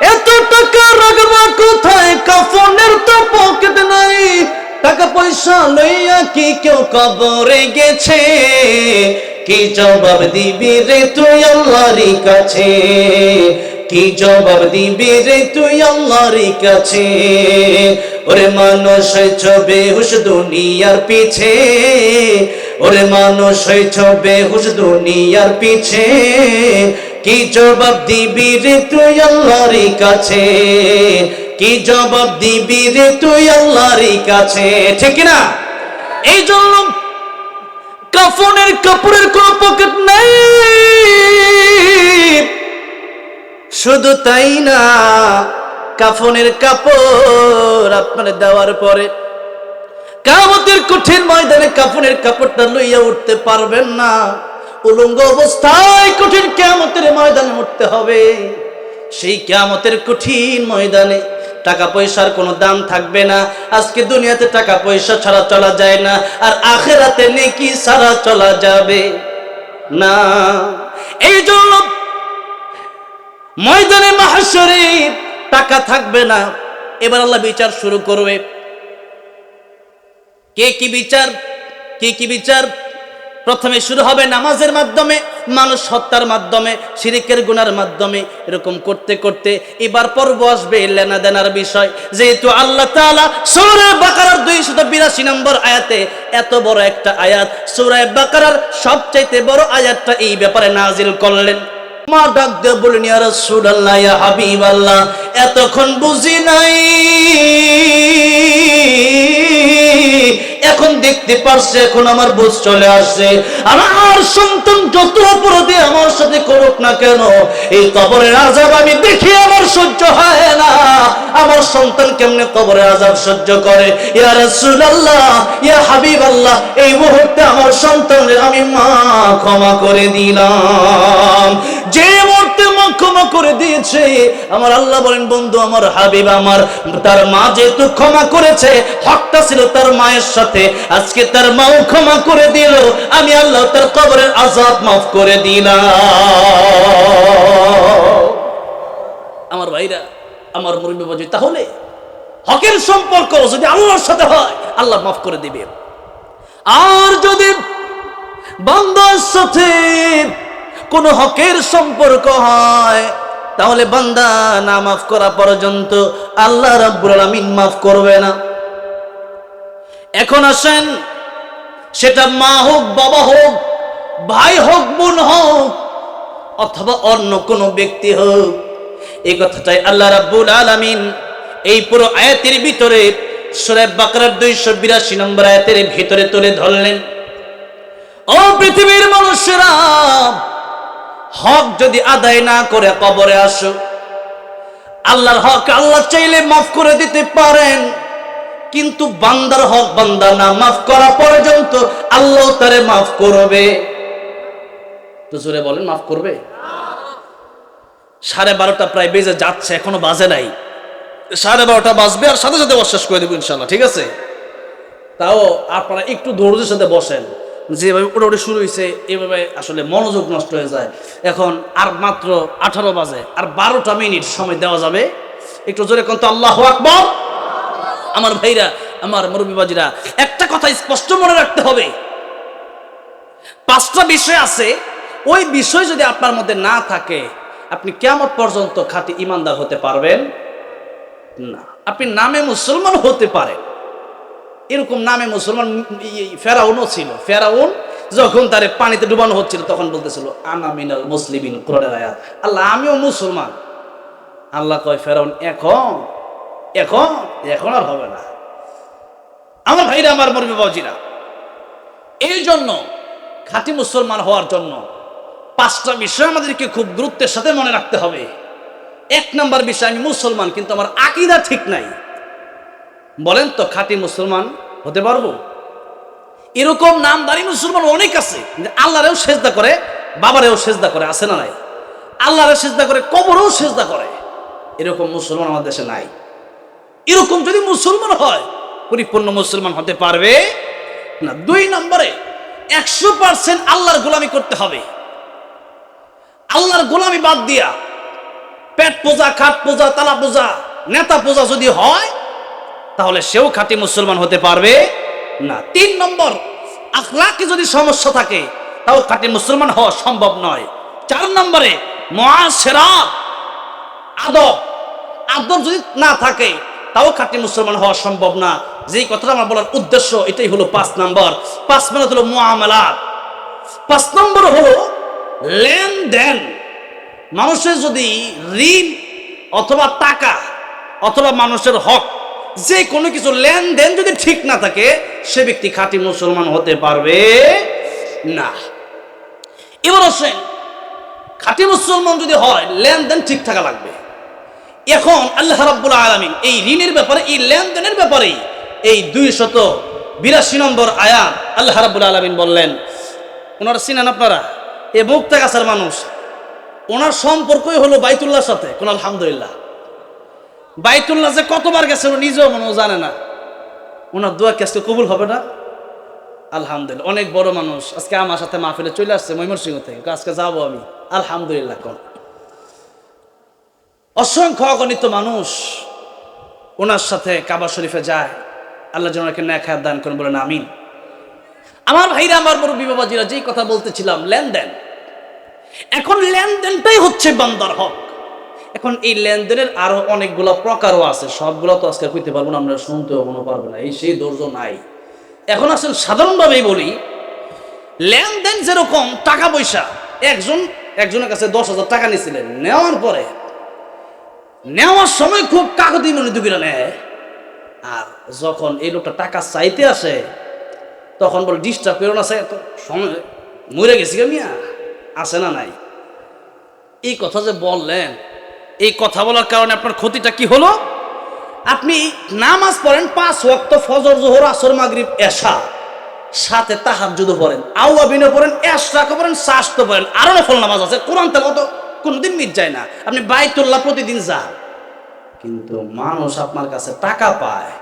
এত টাকা রাখবা কোথায়? কাফনের তো পকেট নাই। টাকা পয়সা লইয়া কি কেউ কবরে গেছে? কি জবাব দিবি রে তুই আল্লাহর কাছে? কি জবাব দিবি রে তুই আল্লাহর কাছে? ওরে মানুষ ছবে হুশ দুনিয়ার পিছে। ওরে মানুষ ছবে হুশ দুনিয়ার পিছে। কি জবাব দিবি রে তুই আল্লাহর কাছে? কি জবাব দিবি রে তুই আল্লাহর কাছে? ঠিক না? এই জন্য কাফনের কাপড়ের কোন পকেট নাই। শুধু তাই না, কাফনের কাপড় আপনার দেওয়ার পরে কামতের কঠিন ময়দানে কাফনের কাপড়টা লইয়া উঠতে পারবেন না। উলঙ্গ অবস্থায় কঠিন কেমতের ময়দানে উঠতে হবে। সেই কেমতের কঠিন ময়দানে টাকা পয়সার কোনো দাম থাকবে না। আজকে দুনিয়াতে টাকা পয়সা ছাড়া চলা যায় না, আর আখেরাতে নেকি ছাড়া চলা যাবে না। এই জন্য ময়দানে মাহাসরে টাকা থাকবে না। এবার আল্লাহ বিচার শুরু করবে। কে কি বিচার? কে কি বিচার? প্রথমে শুরু হবে নামাজের মাধ্যমে, মানুষ হত্যার মাধ্যমে, শিরিকের গুনার মাধ্যমে, এরকম করতে করতে এবার পর্ব আসবে লেনা দেনার বিষয়। যেহেতু আল্লাহ তাআলা সূরা বাকারার 282 নম্বর আয়াতে এত বড় একটা আয়াত, সূরা বাকারার সবচাইতে বড় আয়াতটা এই ব্যাপারে নাজিল করলেন। মা ডাক দিয়ে বলেন ইয়া রাসূলুল্লাহ এতক্ষণ বুঝি নাই এখন দেখতে পারছে, এখন আমার বুঝ চলে আসছে। আমার সন্তান যত অপরাধী আমার সাথে করুক না কেন, এই কবরের আজাব আমি দেখি আমার সহ্য হয় না। আমার সন্তান কেমনে কবরের আজাব সহ্য করে? ইয়া রাসূলুল্লাহ, ইয়া হাবিবাল্লাহ, এই মুহূর্তে আমার সন্তানের আমি মা ক্ষমা করে দিলাম। যে ক্ষমা করে দিয়েছে। আমার আল্লাহ বলেন, বন্ধু, আমার হাবিব আমার, তার মা যেহেতু ক্ষমা করেছে, হকটা ছিল তার মায়ের সাথে। আজকে তার মাও ক্ষমা করে দিল। আমি আল্লাহ তার কবরের আজাব মাফ করে দিলাম। আমার ভাইরা, আমার মুরব্বী বাজি তাহলে হকের সম্পর্ক যদি আল্লাহর সাথে হয়, আল্লাহ মাফ করে দিবে আর যদি বান্দার সাথে কোন হকের সম্পর্ক হয়, তাহলে বান্দা না মাফ করা পর্যন্ত আল্লাহ রাব্বুল আলামিন মাফ করবে না। এখন আসেন, সেটা মা হোক, বাবা হোক, ভাই হোক, বোন হোক, অথবা অন্য কোনো ব্যক্তি হোক, এই কথাটাই আল্লাহ রাব্বুল আলামিন এই পুরো আয়াতের ভিতরে সূরা বাকরার 282 নম্বর আয়াতের ভিতরে তুলে ধরলেন। ও পৃথিবীর মানুষেরা হক যদি আদায় না করে কবরে আসো। আল্লাহর হক আল্লাহ চাইলে মাফ করে দিতে পারেন, কিন্তু বান্দার হক বান্দা না মাফ করা পর্যন্ত আল্লাহ তারে মাফ করবে। তো জোরে বলেন, মাফ করবে? সাড়ে বারোটা প্রায় বেজে যাচ্ছে, এখনও বাজে নাই। সাড়ে বারোটা বাজবে আর সাথে সাথে অশ্বাস করে দেবো ইনশাল্লাহ, ঠিক আছে? তাও আপনারা একটু ধৈর্যের সাথে বসেন। যেভাবে ওটা শুরু হয়েছে এভাবে আসলে মনোযোগ নষ্ট হয়ে যায়। এখন আর মাত্র আঠারো বাজে, আর বারোটা মিনিট সময় দেওয়া যাবে। একটু জোরে কোন তো, আল্লাহ আকবর। আমার ভাইরা, আমার মুরব্বীবাজিরা একটা কথা স্পষ্ট মনে রাখতে হবে। পাঁচটা বিষয় আছে, ওই বিষয় যদি আপনার মধ্যে না থাকে, আপনি কেমন পর্যন্ত খাঁটি ইমানদার হতে পারবেন না। আপনি নামে মুসলমান হতে পারেন। এরকম নামে মুসলমান ফেরাউনও ছিল। ফেরাউন যখন তারে পানিতে ডুবানো হচ্ছিল, তখন বলতেছিল, আনা মিনাল আয়াত। আল্লাহ, আমিও মুসলমান আল্লাহ কয়, ফেরাউন, এখন এখন এখন আর হবে না। আমার ভাইরা, আমার মরবে বাজিরা এই জন্য, খাঁটি মুসলমান হওয়ার জন্য পাঁচটা বিষয় আমাদেরকে খুব গুরুত্বের সাথে মনে রাখতে হবে। এক নাম্বার বিষয়, আমি মুসলমান, কিন্তু আমার আকিদা ঠিক নাই। বলেন তো খাঁটি মুসলমান হতে পারব? এরকম নামদারি মুসলমান অনেক আছে আল্লাহরেও সেজদা করে, বাবারেও সেজদা করে, আছে না নাই? আল্লাহরে সেজদা করে, কবরেও সেজদা করে। এরকম মুসলমান আমাদের দেশে নাই। এরকম যদি মুসলমান হয়, পরিপূর্ণ মুসলমান হতে পারবে? না, দুই নম্বরে, একশো পার্সেন্ট আল্লাহর গোলামি করতে হবে। আল্লাহর গোলামি বাদ দিয়া, পেট পূজা, খাট পূজা, তালা পূজা, নেতা পূজা যদি হয় তাহলে সেও খাঁটি মুসলমান হতে পারবে না। তিন নম্বর, আখলাকে যদি সমস্যা থাকে, তাও খাঁটি মুসলমান হওয়া সম্ভব নয়। চার নম্বরে মহাসেরা আদব। আদব যদি না থাকে, তাও খাঁটি মুসলমান হওয়া সম্ভব না। যেই কথাটা আমার বলার উদ্দেশ্য, এটাই হলো পাঁচ নম্বর। পাঁচ মিনিট হলো মুআমালাত। পাঁচ নম্বর হলো লেনদেন। মানুষের যদি ঋণ অথবা টাকা অথবা মানুষের হক যে কোনো কিছু লেনদেন যদি ঠিক না থাকে, সে ব্যক্তি খাঁটি মুসলমান হতে পারবে না। এবার আসেন, খাঁটি মুসলমান যদি হয়, লেনদেন ঠিক থাকা লাগবে। এখন আল্লাহ রাব্বুল আলামিন এই ঋণের ব্যাপারে, এই লেনদেনের ব্যাপারে এই দুই শত বিরাশি নম্বর আয়াত আল্লাহ রাব্বুল আলামিন বললেন, ওনারা চিনেন আপনারা? এ মুক্তা গাছের মানুষ। ওনার সম্পর্কই হলো বাইতুল্লাহর সাথে। কোন আলহামদুলিল্লাহ। বাইতুল্লাহ যে কতবার গেছে ও নিজেও মনে জানে না। ওনার দোয়া কেসকে কবুল হবে না? আলহামদুলিল্লাহ, অনেক বড় মানুষ। আজকে আমার সাথে মাহফিলে চলে আসছে ময়মনসিংহ থেকে। আজকে যাব আমি। আলহামদুলিল্লাহ কোন অসংখ্য অগণিত মানুষ ওনার সাথে কাবা শরীফে যায়। আল্লাহ যেন ওনাকে ন্যাক দান করেন, বলেন আমিন। আমার ভাইরা, আমার মুরব্বী বাবাজিরা, যেই কথা বলতেছিলাম, লেনদেন। এখন লেনদেনটাই হচ্ছে বান্দার হক। এখন এই লেনদেনের আরও অনেকগুলো প্রকারও আছে, সবগুলো তো আজকে কইতে পারব না, আমরা শুনতেও কোনো পারব না, এই সেই ধৈর্য নাই। এখন আসলে সাধারণভাবেই বলি, লেনদেন যেরকম টাকা পয়সা, একজন, একজনের কাছে দশ হাজার টাকা নিয়েছিলেন, নেওয়ার পরে, নেওয়ার সময় খুব কাকতি মনে দুকিরা নেয়, আর যখন এই লোকটা টাকা চাইতে আসে, তখন বলে, ডিস্টার্ব করো না সে সময়, মরে গেছি মিয়া, আছে না নাই? এই কথা যে বললেন এই কথা বলার কারণে আপনার ক্ষতিটা কি হলো? আপনি নামাজ পড়েন পাঁচ ওয়াক্ত ফজর, জোহর, আসর, মাগরিব, এশা। সাথে তাহার তাহাজ্জুদ পড়েন আউয়া আউয়াবিনও পড়েন, এশরাকও পড়েন শাস্ত পড়েন। আরও নফল নামাজ আছে, কোরআন তেলাওয়াত কোনোদিন মিট যায় না। আপনি বাইতুল্লাহ প্রতিদিন যান। কিন্তু মানুষ আপনার কাছে টাকা পায়,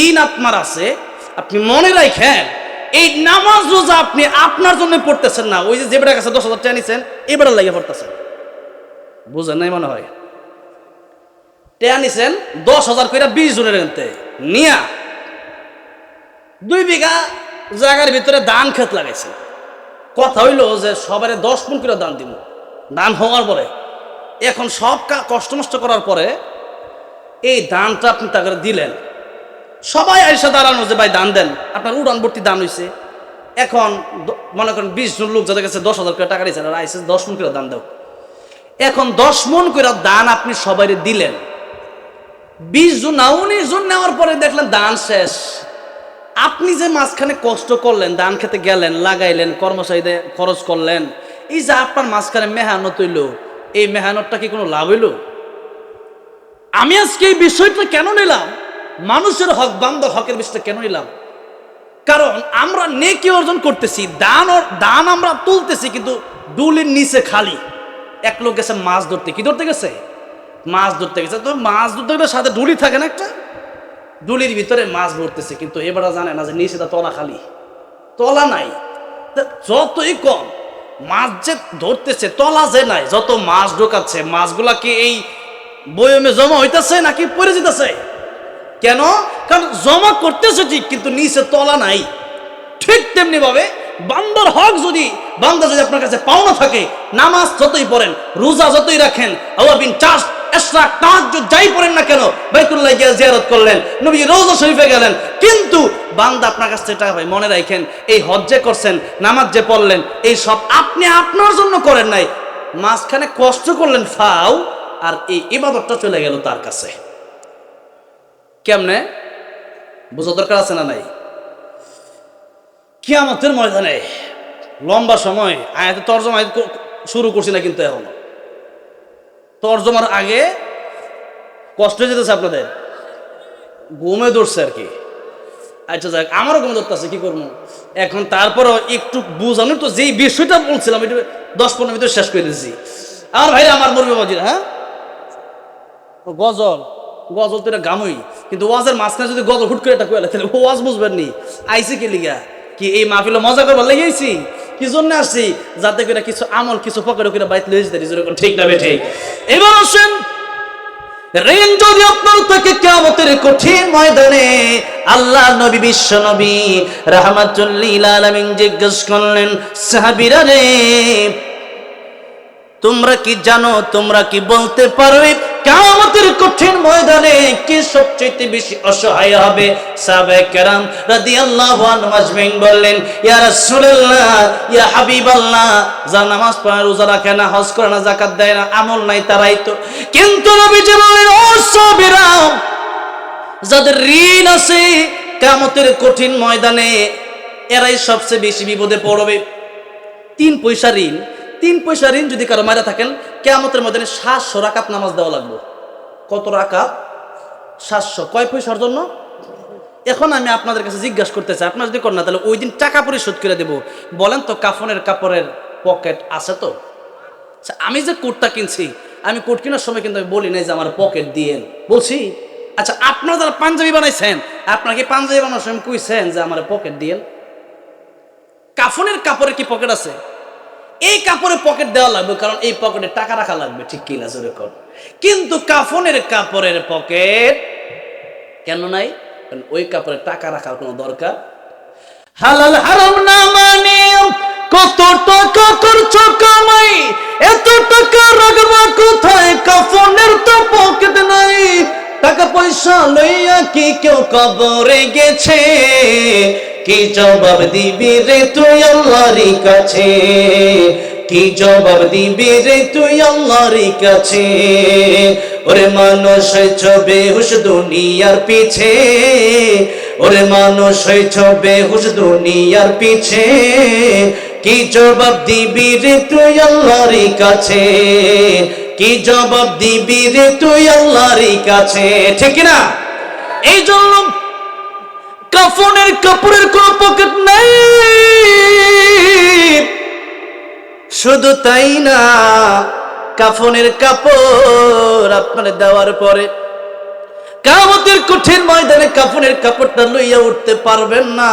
ঋণ আপনার আছে, আপনি মনে রাখেন, এই নামাজ রোজা আপনি আপনার জন্য পড়তেছেন না। ওই যে বেটার কাছে দশ হাজার টাকা নিছেন এই বেটার লাগে পড়তেছেন। বুঝেন নাই মনে হয়? টেয়া নিছেন দশ হাজার করে বিশ জনের এনতে নিয়া। দুই বিঘা জায়গার ভিতরে ধান ক্ষেত লাগাইছে কথা হইল যে সবারে দশ মন করে দান দিব দান হওয়ার পরে। এখন সব কষ্ট মষ্ট করার পরে এই দানটা আপনি তাকে দিলেন। সবাই আইসা দাঁড়ানো যে, ভাই দান দেন। আপনার উড়ান ভর্তি দান হয়েছে এখন মনে করেন বিশ জন লোক যাদের কাছে দশ হাজার করে টাকা দিয়েছেন, আর আইসে দশ মন করে দান দাও। এখন দশ মন করে দান আপনি সবাই দিলেন। বিশ জন না, উনিশ জন নেওয়ার পরে দেখলেন দান শেষ। আপনি যে মাঝখানে কষ্ট করলেন, দান খেতে গেলেন, লাগাইলেন, কর্মচারীদের খরচ করলেন, এই যে আপনার মাঝখানে মেহানত হইল, এই মেহানতটা কি কোনো লাভ হইল? আমি আজকে এই বিষয়টা কেন নিলাম? মানুষের হক বান্ধব হকের বিষয়টা কেন নিলাম? কারণ আমরা নেকি অর্জন করতেছি, দান দান আমরা তুলতেছি, কিন্তু ডুলির নিচে খালি। এক লোক গেছে মাছ ধরতে। কি ধরতে গেছে? মাছ ধরতে গেছে। তো মাছ ধরতে গেলে সাথে ডুলি থাকে না একটা? ডুলির ভিতরে মাছ ভরতেছে। কিন্তু এবার জানে না যে নিচে তা তলা খালি। তলা নাই। যতই কম, মাছ যে ধরতেছে, তলা যে নাই, যত মাছ ঢোকাচ্ছে, মাছগুলা কি এই বয়মে জমা হইতেছে নাকি পড়ে যেতেছে? কেন? কারণ জমা করতেছে ঠিক, কিন্তু নিচে তলা নাই। ঠিক তেমনি ভাবে বান্দার হক যদি বান্দা যদি আপনার কাছে পাওনা থাকে, নামাজ যতই পড়েন, রোজা যতই রাখেন যাই পড়েন না কেন, বাইতুল্লাহ গিয়ে জিয়ারত করলেন, নবী রোজা শরীফে গেলেন। কিন্তু বান্দা আপনার কাছ টাকা পাই মনে রাখেন, এই হজ যে করছেন, নামাজ যে পড়লেন, এই সব আপনি আপনার জন্য করেন নাই। মাঝখানে কষ্ট করলেন, ফাও, আর এই ইবাদতটা চলে গেল তার কাছে। কেমনে? বোঝা দরকার আছে না নাই? কিয়ামতের ময়দানে লম্বা সময় আয়াতে তর্জমা শুরু করছি না কিন্তু এখনও। তর্জমার আগে কষ্ট হয়ে যেতেছে আপনাদের। ঘুমে ধরছে আর কি। আচ্ছা যাক, আমারও ঘুমে ধরতেছে, কি করব? এখন তারপরও একটু বুঝানোর তো যেই বিষয়টা বলছিলাম, এটা দশ পনেরো মিনিট শেষ করে দিয়েছি। আমার ভাইরা আমার মরবে বাজিরা হ্যাঁ? গজল গজল তো এটা গামই, কিন্তু ওয়াজের মাঝখানে যদি গজল হুট করে এটা কইলে তাহলে ওয়াজ বুঝবেন নি আইসি কে লিগা? কি এই মাহফিল মজা করবার লেগেছি কি জন্য আসছি? যাতে করে কিছু আমল, কিছু পকেটে করে বাইত লয়ে যেতে যেরকম ঠিক না ঠিক। এবার আসেন ঋণ যদি আপনার থেকে কেমতের কঠিন ময়দানে আল্লাহ নবী, বিশ্ব নবী রাহমাতুল্লিল আলমিন জিজ্ঞেস করলেন, সাহাবিরা রে তোমরা কি জানো, তোমরা কি বলতে পারবে? কামতের কঠিন ময়দানে কি সবচেয়ে বেশি অসহায় হবে? সাহাবে কেরাম রাদিয়াল্লাহু আনহু আজমাইন বললেন, ইয়া রাসূলুল্লাহ, ইয়া হাবিবাল্লাহ, যারা নামাজ পড়ে রোজা রাখে না, হজ করে না, যাকাত দেয় না, আমল নাই তারাই তো। কিন্তু নবীজি বললেন, ও সাহাবীরা, যাদের ঋণ আছে কামতের কঠিন ময়দানে এরাই সবচেয়ে বেশি বিপদে পড়বে। তিন পয়সা ঋণ তিন পয়সা ঋণ যদি কারও মারা থাকেন কেয়ামতের মধ্যে সাতশো রাকাত নামাজ দেওয়া লাগবে। কত রাকাত? সাতশো। কয় পয়সার জন্য? এখন আমি আপনাদের কাছে জিজ্ঞাসা করতে চাই আপনারা যদি করেন না তাহলে ওই দিন টাকা পরিশোধ করে দেব। বলেন তো কাফনের কাপড়ের পকেট আছে তো? আচ্ছা, আমি যে কোটটা কিনছি আমি কোট কেনার সময় কিন্তু আমি বলি নাই যে আমার পকেট দিয়েন বলছি আচ্ছা আপনারা যারা পাঞ্জাবি বানাইছেন আপনারা কি পাঞ্জাবি বানানোর সময় কইছেন যে আমার পকেট দিয়েন কাফনের কাপড়ে কি পকেট আছে? এই কাপড়ে পকেট দেওয়া লাগবে, কারণ এই পকেটে টাকা রাখা লাগবে। ঠিক কিনা জোরে কর কিন্তু কাফনের কাপড়ের পকেট কেন নাই? কারণ ওই কাপড়ে টাকা রাখার কোনো দরকার? হালাল হারাম না মানে কত টাকা খরচ কামাই, এত টাকা রাখবা কোথায়? কাফনের তো পকেট নাই। টাকা পয়সা লইয়া কি কেউ কবরে গেছে? কি জবাব দিবি রে তুই আল্লাহর কাছে? কি জবাব দিবি রে তুই আল্লাহর কাছে? ওরে মানুষ হয়েছ বেহুশ দুনিয়ার পিছে। ওরে মানুষ হয়েছ বেহুশ দুনিয়ার পিছে। কি জবাব দিবি রে তুই আল্লাহর কাছে? কি জবাব দিবি রে তুই আল্লাহর কাছে? ঠিক না এই জন্য কাফনের কাপড়ের কোন পকেট নাই। শুধু তাই না, কাফনের কাপড় আপনার দেওয়ার পরে কামতের কঠিন ময়দানে কাফনের কাপড়টা লইয়া উঠতে পারবেন না।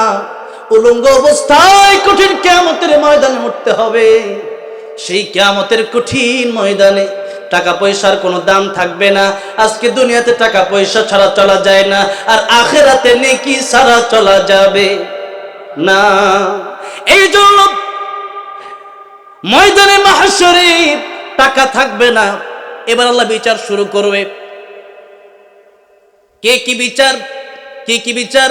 উলঙ্গ অবস্থায় কঠিন কেমতের ময়দানে উঠতে হবে। সেই কেমতের কঠিন ময়দানে টাকা পয়সার কোনো দাম থাকবে না। আজকে দুনিয়াতে টাকা পয়সা ছাড়া চলা যায় না, আর আখেরাতে নেকি ছাড়া চলা যাবে না। এই জন্য ময়দানে মাহাসরে টাকা থাকবে না। এবার আল্লাহ বিচার শুরু করবে। কে কি বিচার? কে কি বিচার?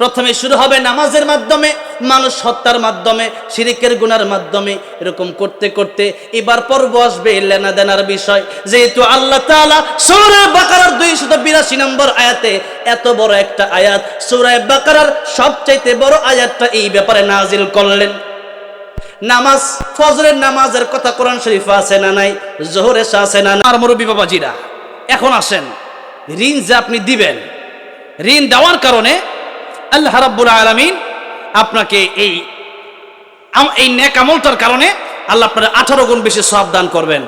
প্রথমে শুরু হবে নামাজের মাধ্যমে, মানুষ হত্যার মাধ্যমে, শিরিকের গুনার মাধ্যমে, এরকম করতে করতে। এবার পর্ব আসবে লেনা দেনার বিষয়। যেহেতু আল্লাহ তাআলা সূরা বাকারার 282 নম্বর আয়াতে এত বড় একটা আয়াত, সূরা বাকারার সবচাইতে বড় আয়াতটা এই ব্যাপারে নাজিল করলেন। নামাজ, ফজরের নামাজের কথা কোরআন শরীফ আছে না নাই? জোহরে আছে না আর মুরব্বী বাবাজিরা, এখন আসেন। ঋণ যে আপনি দিবেন, ঋণ দেওয়ার কারণে আল্লাহ রাব্বুল আলামিন আপনাকে এই এই নেক কারণে আল্লাহ আপনার আঠারো গুণ বেশি সব দান করবেন।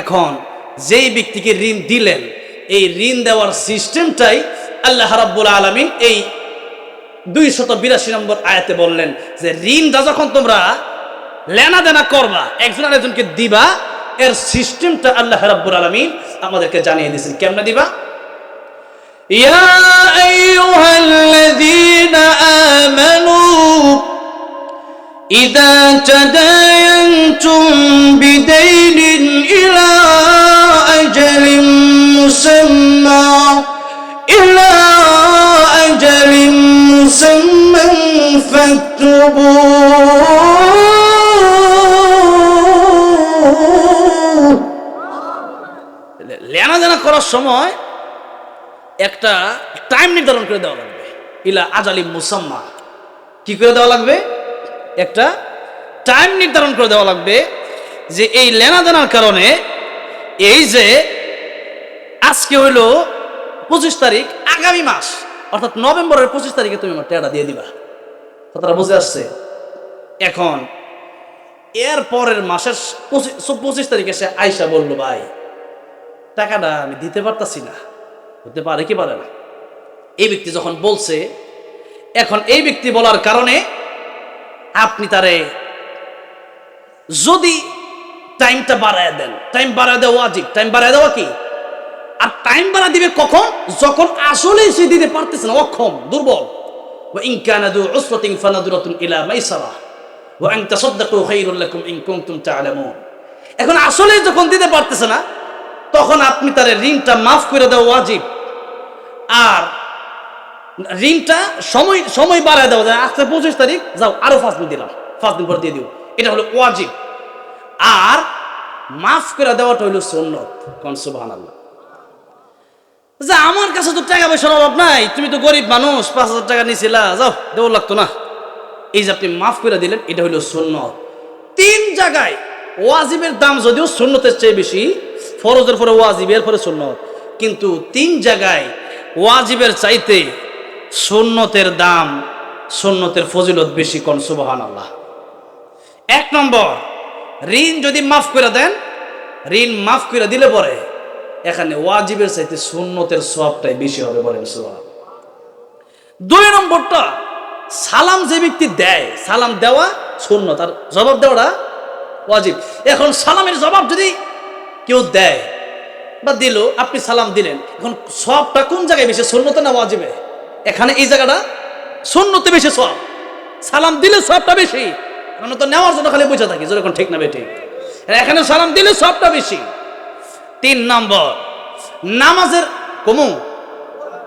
এখন যেই ব্যক্তিকে ঋণ দিলেন, এই ঋণ দেওয়ার সিস্টেমটাই আল্লাহ রাব্বুল আলামিন এই দুই শত বিরাশি নম্বর আয়াতে বললেন যে, ঋণটা যখন তোমরা লেনা দেনা করবা, একজন আরেকজনকে দিবা, এর সিস্টেমটা আল্লাহ রাব্বুল আলামিন আমাদেরকে জানিয়ে দিয়েছেন। কেমনে দিবা? ইয়া আইয়ুহাল্লাযীনা إذا تداينتم بدين إلى أجل مسمى إلى أجل مسمى فاكتبوه লেনা দেনা করার সময় একটা টাইম নির্ধারণ করে দেওয়া লাগবে ইলা আজালি মুসাম্মা কি করে দেওয়া লাগবে একটা টাইম নির্ধারণ করে দেওয়া লাগবে যে এই লেনা দেনার কারণে এই যে আজকে হইল পঁচিশ তারিখ আগামী মাস, অর্থাৎ নভেম্বরের পঁচিশ তারিখে তুমি আমার টেয়াটা দিয়ে দিবা। কথাটা বুঝে আসছে? এখন এর পরের মাসের পঁচিশ তারিখে সে আয়সা বলল, ভাই, টাকাটা আমি দিতে পারতাছি না। হতে পারে কি পারে না। এই ব্যক্তি যখন বলছে, এখন এই ব্যক্তি বলার কারণে আপনি তারে যদি টাইমটা বাড়ায় দেন টাইম বাড়ায় দেওয়া ওয়াজিব টাইম বাড়ায় দেওয়া কি আর টাইম বাড়া দিবে কখন যখন আসলে সে দিতে পারতেছে না অক্ষম দুর্বল وإن كان ذو عسرة فنظرة إلى ميسرة وأن تصدقوا خير لكم إن كنتم تعلمون এখন আসলে যখন দিতে পারতেছে না তখন আপনি তার ঋণটা মাফ করে দেওয়া ওয়াজিব আর ঋণটা সময় সময় বাড়ায় দেওয়া যায় আজকে পঁচিশ তারিখ, যাও, আরও পাঁচ দিন দিলাম। পাঁচ দিন পর দিয়ে দিও। এটা হলো ওয়াজিব। আর মাফ করে দেওয়াটা হইল সুন্নত। কোন সুবহানাল্লাহ। যে, আমার কাছে তো টাকা পয়সার অভাব নাই। তুমি তো গরিব মানুষ, পাঁচ হাজার টাকা নিয়েছিলা যাও দেওয়া লাগতো না। এই যে আপনি মাফ করে দিলেন, এটা হইল সুন্নত। তিন জায়গায় ওয়াজিবের দাম যদিও সুন্নতের চেয়ে বেশি, ফরজের পরে ওয়াজিবের পরে সুন্নত। কিন্তু তিন জায়গায় ওয়াজিবের চাইতে সুন্নতের দাম, সুন্নতের ফজিলত বেশি কোন? সুবহান আল্লাহ এক নম্বর, ঋণ যদি মাফ করে দেন, ঋণ মাফ করে দিলে পরে এখানে ওয়াজিবের চাইতে সুন্নতের সবটাই বেশি হবে বলেন সুবহান দুই নম্বরটা, সালাম যে ব্যক্তি দেয়, সালাম দেওয়া শূন্য তার জবাব দেওয়াটা ওয়াজিব। এখন সালামের জবাব যদি কেউ দেয় বা দিল, আপনি সালাম দিলেন, এখন সবটা কোন জায়গায় বেশি শূন্যতে না ওয়াজিবে? এখানে এই জায়গাটা শূন্যতে বেশি সব সালাম দিলে সবটা বেশি। এখন তো নেওয়ার জন্য খালি বুঝে থাকি, যেরকম ঠিক না বেঠিক এখানে সালাম দিলে সবটা বেশি। তিন নম্বর, নামাজের, কমু,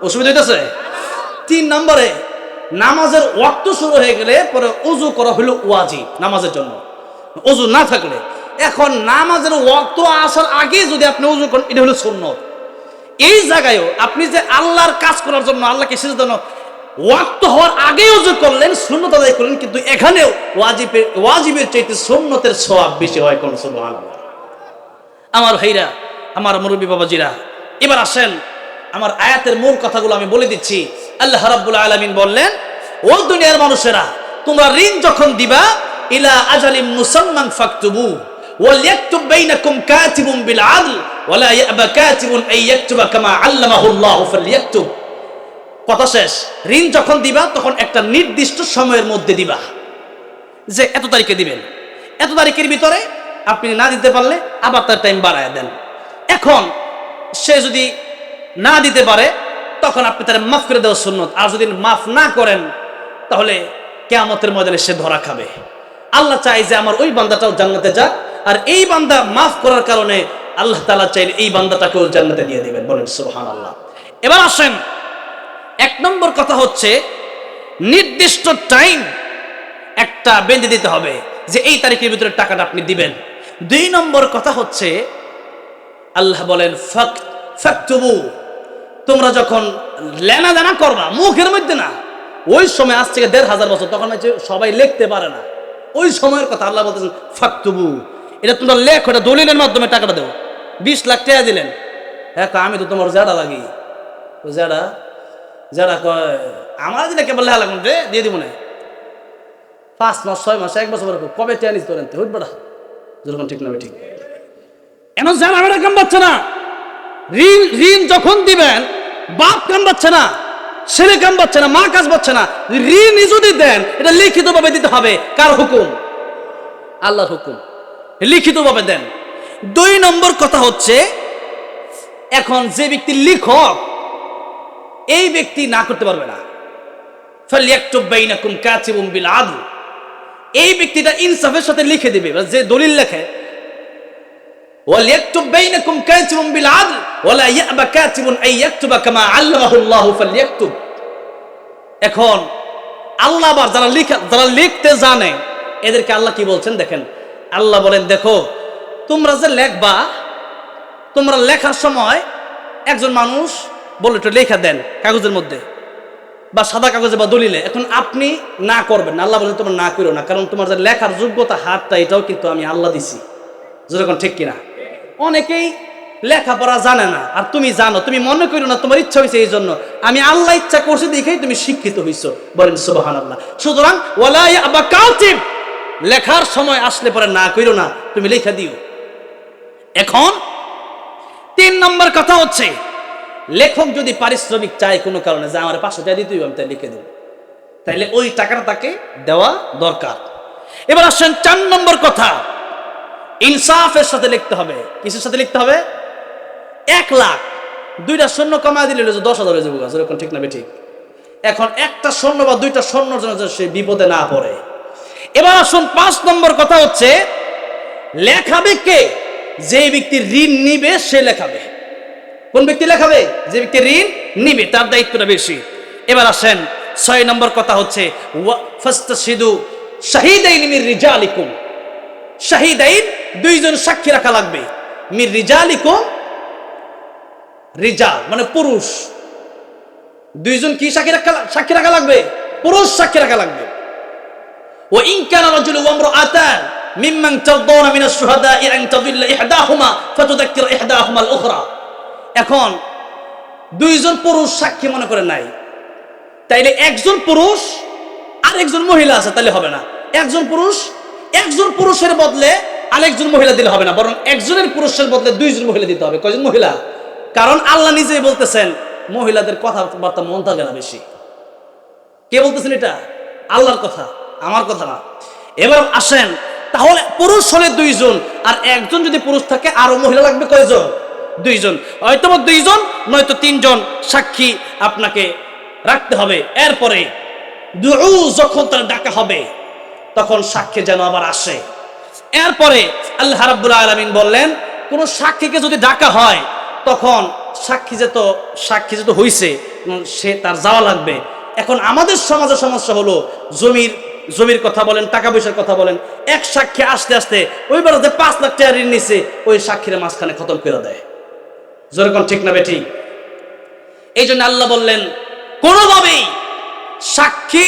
অসুবিধা হইতেছে? তিন নম্বরে, নামাজের ওয়াক্ত শুরু হয়ে গেলে পরে উজু করা হলো ওয়াজি নামাজের জন্য। উজু না থাকলে। এখন নামাজের ওয়াক্ত আসার আগে যদি আপনি উজু করেন, এটা হলো সুন্নত। এই জায়গায়ও আপনি যে আল্লাহর কাজ করার জন্য আল্লাহকে সেটার জন্য ওয়াক্ত হওয়ার আগেই উজু করলেন, সুন্নত আদায় করলেন কিন্তু এখানেও ওয়াজিবের ওয়াজিবের চাইতে সুন্নতের সওয়াব বেশি হয় কোন আমার ভাইরা, আমার মুরব্বী বাবাজিরা, এবার আসেন, আমার আয়াতের মূল কথাগুলো আমি বলে দিচ্ছি। আল্লাহ রাব্বুল আলামিন বললেন, ও দুনিয়ার মানুষেরা, তোমরা ঋণ যখন দিবা, ইলা আজালিম মুসাম্মান ফাকতুবু। ওয়ালিয়াকতুব বাইনাকুম কাতিবুন বিল আদল ওয়ালা ইয়াবা কাতিবুন আন ইয়াকতুবা কামা আল্লামাহু আল্লাহ ফালইয়াকতুব। কথা শেষ। ঋণ যখন দিবা, তখন একটা নির্দিষ্ট সময়ের মধ্যে দিবা যে এত তারিখে দিবেন। এত তারিখের ভিতরে আপনি না দিতে পারলে আবার তার টাইম বাড়ায় দেন। এখন সে যদি না দিতে পারে, তখন আপনি তার মাফ করে দেওয়া সুন্নত। আর যদি মাফ না করেন, তাহলে কেয়ামতের ময়দানে সে ধরা খাবে। আল্লাহ চাই যে আমার ওই বান্দাটাও জান্নাতে যাক আর এই বান্দা মাফ করার কারণে আল্লাহ তালা চাইলে এই বান্দাটাকেও জান্নাতে দিয়ে দেবেন। বলেন সুবহান আল্লাহ এবার আসেন, এক নম্বর কথা হচ্ছে, নির্দিষ্ট টাইম একটা বেঁধে দিতে হবে যে এই তারিখের ভিতরে টাকাটা আপনি দিবেন। দুই নম্বর কথা হচ্ছে, আল্লাহ বলেন, ফাক ফাকতুবু। তোমরা যখন লেনা দেনা করবা, মুখের মধ্যে না, ওই সময় আজ থেকে দেড় হাজার বছর, তখন সবাই লিখতে পারে না। ওই সময়ের কথা আল্লাহ বলতেছেন, ফাকতুবু। এটা তোমরা লেখ, এটা দলিলের মাধ্যমে টাকাটা দেও। বিশ লাখ টাকা দিলেন। হ্যাঁ আমি তো তোমার জেডা লাগি। তো জেডা জেডা কয়, আমার দিলে কেবল লেখা লাগুন রে দিয়ে দিব না। পাঁচ মাস, ছয় মাস, এক বছর কবে টেয়া নিস তোরেন হইত বেড়া যেরকম ঠিক না ঠিক। এমন জানা বেড়া কাম পাচ্ছে না। ঋণ ঋণ যখন দিবেন, বাপ কাম পাচ্ছে না, ছেলে কাম পাচ্ছে না, মা কাজ পাচ্ছে না। ঋণ যদি দেন, এটা লিখিতভাবে দিতে হবে। কার হুকুম? আল্লাহর হুকুম। লিখিত ভাবে দেন। দুই নম্বর কথা হচ্ছে, এখন যে ব্যক্তি লিখক, এই ব্যক্তি না করতে পারবে না। এই ব্যক্তিটা ইনসাফের সাথে লিখে দিবে যে দলিল লেখে বাইনাকুম কাতিবুম বিল আদল, ওয়ালা ইয়াবা কাতিবুন আন ইয়াকতুবা কামা আল্লামাহু আল্লাহু এখন আল্লাহ আবার যারা লিখা যারা লিখতে জানে, এদেরকে আল্লাহ কি বলছেন দেখেন? আল্লাহ বলেন, দেখো, তোমরা যে লেখবা, তোমরা লেখার সময় একজন মানুষ বলে একটু লেখা দেন কাগজের মধ্যে বা সাদা কাগজে বা দলিলে। এখন আপনি না করবেন আল্লাহ বলেন, তোমরা না করো না। কারণ তোমার যে লেখার যোগ্যতা, হাতটা, এটাও কিন্তু আমি আল্লাহ দিছি। যেরকম ঠিক কিনা? অনেকেই লেখাপড়া জানে না। আর তুমি জানো, তুমি মনে করো না তোমার ইচ্ছা হয়েছে এই জন্য। আমি আল্লাহ ইচ্ছা করছি দেখেই তুমি শিক্ষিত হইছো। বলেন সুবাহান আল্লাহ সুতরাং ওয়ালাই আবা লেখার সময় আসলে পরে না করো না তুমি লেখা দিও। এখন তিন নম্বর কথা হচ্ছে লেখক যদি পারিশ্রমিক চায় কোনো কারণে যে আমার পাঁচশো টাকা দিতে হইবে, আমি তাই লিখে দেবো। তাইলে ওই টাকাটা তাকে দেওয়া দরকার। এবার আসেন চার নম্বর কথা ইনসাফের সাথে লিখতে হবে। কিসের সাথে লিখতে হবে? এক লাখ। দুইটা শূন্য কমায় দিলে দশ হাজার হয়ে যাব ঠিক না ঠিক। এখন একটা স্বর্ণ বা দুইটা স্বর্ণর জন্য সে বিপদে না পড়ে। এবার আসুন পাঁচ নম্বর কথা হচ্ছে, লেখাবে কে? যে ব্যক্তি ঋণ নিবে, সে লেখাবে। কোন ব্যক্তি লেখাবে? যে ব্যক্তি ঋণ নিবে, তার দায়িত্বটা বেশি। এবার আসেন, ছয় নম্বর কথা হচ্ছে দুইজন সাক্ষী রাখা লাগবে। মির রিজালিকুম, রিজাল মানে পুরুষ। দুইজন কি সাক্ষী রাখা সাক্ষী রাখা লাগবে? পুরুষ সাক্ষী রাখা লাগবে। ও ইনকান রাজুল ওয়ামরাআতান মিম্মান তারদাউনা মিনাশ শুহাদা'i আন তাদিল্লা ইহদাহুমা ফাতুযাক্কির ইহদাহুমা এখন দুইজন পুরুষ সাক্ষী মনে করে নাই। তাইলে একজন পুরুষ আর একজন মহিলা আছে তাহলে হবে না। একজন পুরুষ, একজন পুরুষের বদলে আরেকজন মহিলা দিলে হবে না, বরং একজনের পুরুষের বদলে দুইজন মহিলা দিতে হবে। কয়জন মহিলা? কারণ আল্লাহ নিজেই বলতেছেন, মহিলাদের কথাবার্তা মন থাকে না বেশি। কে বলতেছেন এটা? আল্লাহর কথা। আমার কথা। না এবার আসেন, তাহলে পুরুষ হলে দুইজন, আর একজন যদি পুরুষ থাকে, আরও মহিলা লাগবে কয়জন? দুইজন। হয়তো দুইজন, নয়তো তিনজন। সাক্ষী আপনাকে রাখতে হবে। এরপরে যখন তার ডাকা হবে, তখন সাক্ষী যেন আবার আসে। এরপরে আল্লাহ রাব্বুল আলামিন বললেন, কোন সাক্ষীকে যদি ডাকা হয়, তখন সাক্ষী যেত সাক্ষী যেত হইছে সে তার যাওয়া লাগবে। এখন আমাদের সমাজে সমস্যা হলো জমির জমির কথা বলেন, টাকা পয়সার কথা বলেন। এক সাক্ষী আসতে আসতে ওই বেড়াতে পাঁচ লাখ টাকা ঋণ নিছে, ওই সাক্ষীর মাঝখানে খতম করে দেয়। যেরকম ঠিক না বেঠি? এই জন্য আল্লাহ বললেন, কোনোভাবেই সাক্ষী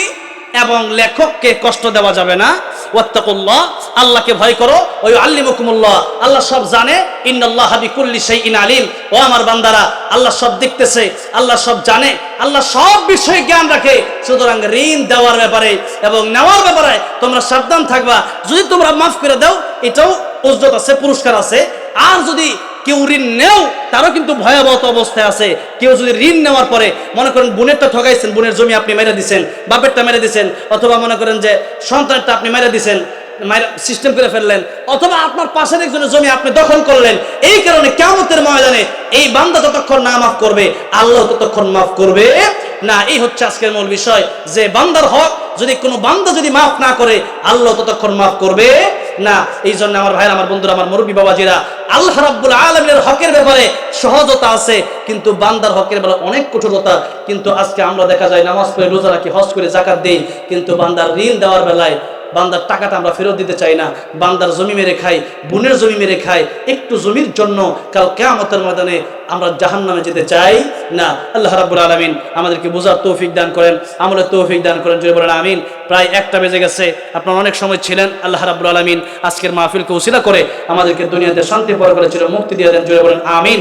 এবং লেখককে কষ্ট দেওয়া যাবে না। ওয়াত্তাকুল্লাহ, আল্লাহকে ভয় করো। ওই আল্লিমুকুমুল্লাহ আল্লাহ সব জানে। ইন্নাল্লাহ বিকুল্লি শাইইন আলিম। ও আমার বান্দারা, আল্লাহ সব দেখতেছে, আল্লাহ সব জানে, আল্লাহ সব বিষয়ে জ্ঞান রাখে। সুতরাং ঋণ দেওয়ার ব্যাপারে এবং নেওয়ার ব্যাপারে তোমরা সাবধান থাকবা। যদি তোমরা মাফ করে দাও, এটাও উজ্জত আছে, পুরস্কার আছে। আর যদি কেউ ঋণ নেও, তারও কিন্তু ভয়াবহ অবস্থায় আছে। কেউ যদি ঋণ নেওয়ার পরে মনে করেন বোনেরটা ঠকাইছেন বোনের জমি আপনি মেরে দিছেন বাপেরটা মেরে দিছেন, অথবা মনে করেন যে সন্তানটা আপনি মেরে দিছেন সিস্টেম করে ফেললেন, অথবা আপনার পাশের একজনের জমি আপনি দখল করলেন, এই কারণে কেমতের ময়দানে এই বান্দা যতক্ষণ না মাফ করবে, আল্লাহ ততক্ষণ মাফ করবে। না, এই হচ্ছে আজকের মূল বিষয়, যে বান্দার হক, যদি কোনো বান্দা যদি মাফ না করে, আল্লাহ ততক্ষণ মাফ করবে। না এই জন্য আমার ভাইয়ের, আমার বন্ধুরা, আমার মুরব্বী বাবাজিরা, আল্লাহ রাব্বুল আলমের হকের ব্যাপারে সহজতা আছে, কিন্তু বান্দার হকের ব্যাপারে অনেক কঠোরতা। কিন্তু আজকে আমরা দেখা যায় নামাজ পড়ে রোজা রাখি, হজ করে জাকাত দেই, কিন্তু বান্দার ঋণ দেওয়ার বেলায় বান্দার টাকাটা আমরা ফেরত দিতে চাই না। বান্দার জমি মেরে খাই, বোনের জমি মেরে খাই, একটু জমির জন্য কাল কেয়ামতের ময়দানে আমরা জাহান নামে যেতে চাই না। আল্লাহ রাব্বুল আলমিন আমাদেরকে বোঝার তৌফিক দান করেন, আমলের তৌফিক দান করেন জয় বলেন আমিন। প্রায় একটা বেজে গেছে, আপনার অনেক সময় ছিলেন, আল্লাহ রাব্বুল আলমিন আজকের মাহফিলকে উসিলা করে আমাদেরকে দুনিয়াতে শান্তি পর করেছিল মুক্তি দিয়ে দেন জয় বলেন আমিন।